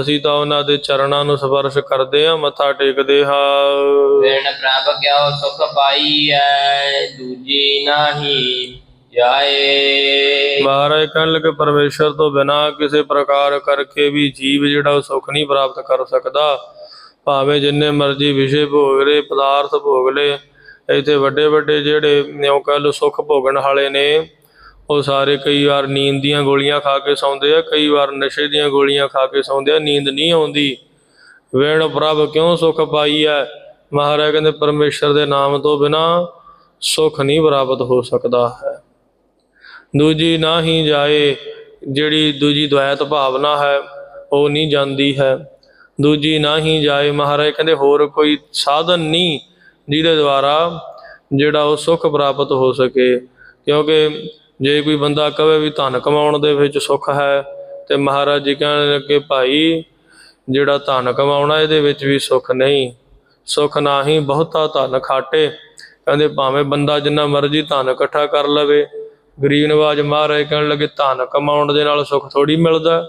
ਅਸੀਂ ਤਾਂ ਉਹਨਾਂ ਦੇ ਚਰਨਾਂ ਨੂੰ ਸਪਰਸ਼ ਕਰਦੇ ਹਾਂ ਮੱਥਾ ਟੇਕਦੇ ਹਾਂ। ਵਿਣ ਪ੍ਰਭ ਕਿਉ ਸੁਖ ਪਾਈਐ ਦੂਜੀ ਨਾਹੀ ਜਾਏ। ਮਹਾਰਾਜ ਕਹਿਣ ਲੱਗੇ ਪਰਮੇਸ਼ਰ ਤੋਂ ਬਿਨਾ ਕਿਸੇ ਪ੍ਰਕਾਰ ਕਰਕੇ ਵੀ ਜੀਵ ਜਿਹੜਾ ਉਹ ਸੁੱਖ ਨਹੀਂ ਪ੍ਰਾਪਤ ਕਰ ਸਕਦਾ। ਭਾਵੇਂ ਜਿੰਨੇ ਮਰਜ਼ੀ ਵਿਸ਼ੇ ਭੋਗ ਲਏ ਪਦਾਰਥ ਭੋਗ ਲਏ ਇੱਥੇ ਵੱਡੇ ਵੱਡੇ ਜਿਹੜੇ ਨਿਉ ਕਹਿ ਲਓ ਸੁੱਖ ਭੋਗਣ ਵਾਲੇ ਨੇ ਉਹ ਸਾਰੇ ਕਈ ਵਾਰ ਨੀਂਦ ਦੀਆਂ ਗੋਲੀਆਂ ਖਾ ਕੇ ਸੌਂਦੇ ਆ, ਕਈ ਵਾਰ ਨਸ਼ੇ ਦੀਆਂ ਗੋਲੀਆਂ ਖਾ ਕੇ ਸੌਂਦੇ ਆ, ਨੀਂਦ ਨਹੀਂ ਆਉਂਦੀ। ਵੇਣ ਪ੍ਰਭ ਕਿਉਂ ਸੁਖ ਪਾਈ ਹੈ ਮਹਾਰਾਜ ਕਹਿੰਦੇ, ਪਰਮੇਸ਼ਰ ਦੇ ਨਾਮ ਤੋਂ ਬਿਨਾ ਸੁਖ ਨਹੀਂ ਪ੍ਰਾਪਤ ਹੋ ਸਕਦਾ ਹੈ। ਦੂਜੀ ਨਾ ਹੀ ਜਾਏ, ਜਿਹੜੀ ਦੂਜੀ ਦੁਆਇਤ ਭਾਵਨਾ ਹੈ, ਉਹ ਨਹੀਂ ਜਾਂਦੀ ਹੈ। ਦੂਜੀ ਨਾ ਹੀ ਜਾਏ, ਮਹਾਰਾਜ ਕਹਿੰਦੇ, ਹੋਰ ਕੋਈ ਸਾਧਨ ਨਹੀਂ ਜਿਹਦੇ ਦੁਆਰਾ ਜਿਹੜਾ ਉਹ ਸੁਖ ਪ੍ਰਾਪਤ ਹੋ ਸਕੇ। ਕਿਉਂਕਿ ਜੇ ਕੋਈ ਬੰਦਾ ਕਵੇ ਵੀ ਧਨ ਕਮਾਉਣ ਦੇ ਵਿੱਚ ਸੁੱਖ ਹੈ, ਤੇ ਮਹਾਰਾਜ ਜੀ ਕਹਿਣ ਲੱਗੇ, ਭਾਈ, ਜਿਹੜਾ ਧਨ ਕਮਾਉਣਾ, ਇਹਦੇ ਵਿੱਚ ਵੀ ਸੁੱਖ ਨਹੀਂ। ਸੁਖ ਨਾਹੀ ਬਹੁਤਾ ਧਨ ਖਾਟੇ। ਕਹਿੰਦੇ, ਭਾਵੇਂ ਬੰਦਾ ਜਿੰਨਾ ਮਰਜ਼ੀ ਧਨ ਇਕੱਠਾ ਕਰ ਲਵੇ। ਗਰੀਬ ਨਵਾਜ ਮਹਾਰਾਜ ਕਹਿਣ ਲੱਗੇ, ਧਨ ਕਮਾਉਣ ਦੇ ਨਾਲ ਸੁੱਖ ਥੋੜੀ ਮਿਲਦਾ।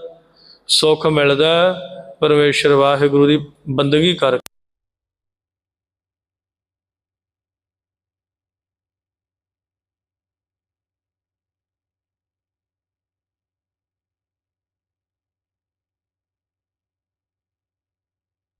ਸੁੱਖ ਮਿਲਦਾ ਹੈ। ਪਰਮੇਸ਼ਰ ਵਾਹਿਗੁਰੂ ਦੀ ਬੰਦਗੀ ਕਰ